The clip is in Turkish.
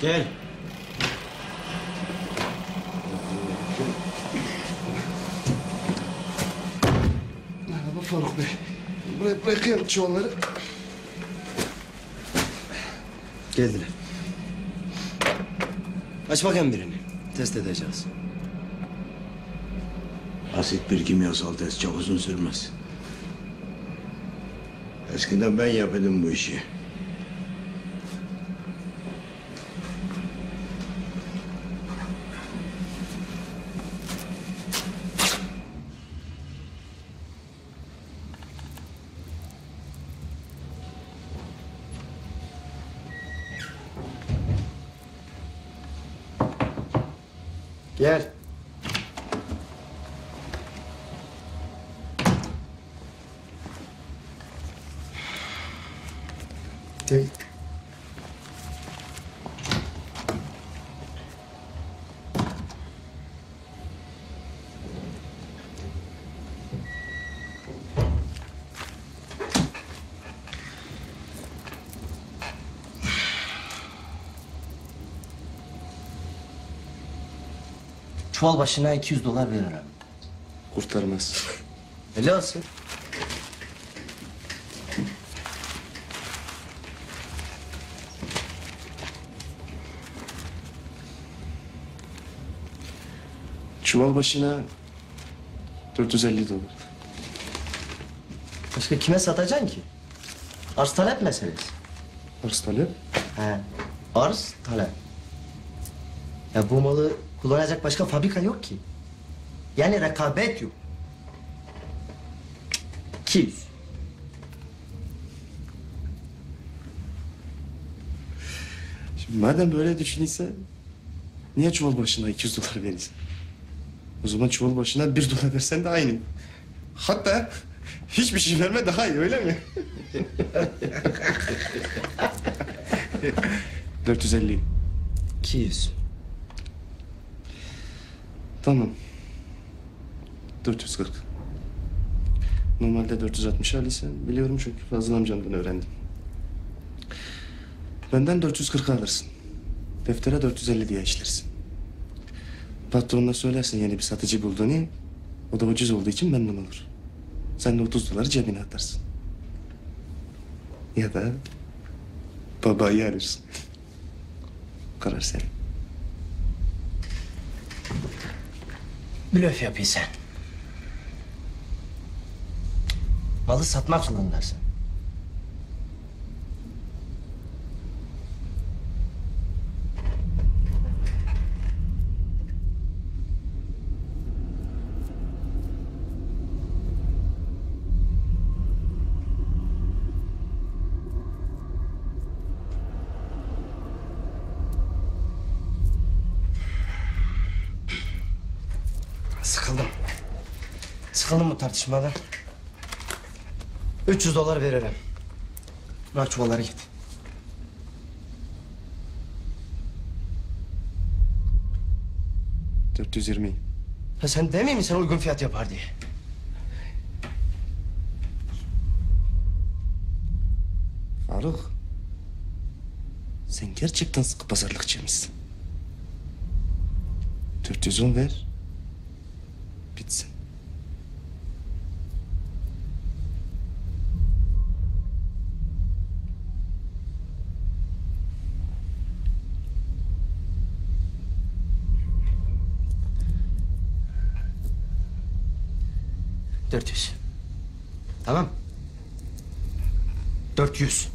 Gel. Merhaba Faruk Bey. Buraya bırakıyorum çuvalları. Geldiler. Aç bakayım birini. Test edeceğiz. Basit bir kimyasal test çok uzun sürmez. Eskiden ben yapıyordum bu işi. Gel. Gel. Çuval başına 200 dolar veririm. Kurtarmaz. Helal olsun. Çuval başına 450 dolar. Başka kime satacaksın ki? Arz talep meselesi. Arz talep. He. Arz talep. Ya bu malı kullanacak başka fabrika yok ki. Yani rekabet yok. 200. Şimdi madem böyle düşünüyorsa niye çuval başına 200 dolar verirsin? O zaman çuval başına 1 dolar versen de aynı. Hatta hiçbir şey verme daha iyi öyle mi? 450. 200. Tamam. 440. Normalde 460 alıysan biliyorum çünkü Fazıl amcamdan öğrendim. Benden 440 alırsın. Deftere 450 diye işlersin. Patronuna söylersin yeni bir satıcı bulduğunu. O da ucuz olduğu için memnun olur. Sen de 30 doları cebine atarsın. Ya da babayı arırsın. Karar senin. Blöf yapıyorsun sen. Malı satmak zorundasın. Sıkıldım. Sıkıldım bu tartışmadan. 300 dolar veririm. Bırak çuvalları git. Hı. 420. Ha sen demeyeyim mi sen uygun fiyat yapar diye? Faruk. Sen gerçekten sıkı pazarlıkçıymışsın. 410 ver. 400. Tamam. 400.